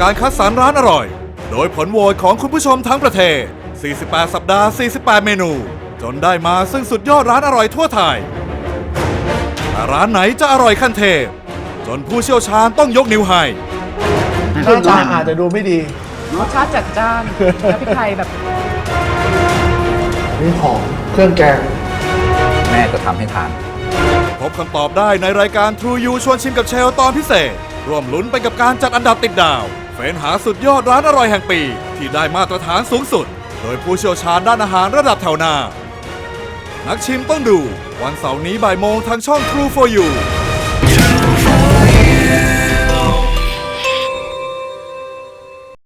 การคัดสรรร้านอร่อย โดยผลโหวตของคุณผู้ชมทั้งประเทศ 48 สัปดาห์ 48 เมนู จนได้มาซึ่งสุดยอดร้านอร่อยทั่วไทยแต่ร้านไหนจะอร่อยขั้นเทพ จนผู้เชี่ยวชาญต้องยกนิ้วให้ หน้าตาอาจจะดูไม่ดีรสชาติจัดจ้านแล้วพริกไทยแบบนี่หอมเครื่องแกง แม่จะทำให้ทาน พบคำตอบได้ในรายการ True You ชวนชิมกับเชลตอนพิเศษ ร่วมลุ้นไปกับการจัดอันดับติดดาวเฟ้นหาสุดยอดร้านอร่อยแห่งปี ที่ได้มาตรฐานสูงสุด โดยผู้เชี่ยวชาญด้านอาหารระดับแถวหน้า นักชิมต้องดู วันเสาร์นี้บ่ายโมงทางช่อง True for You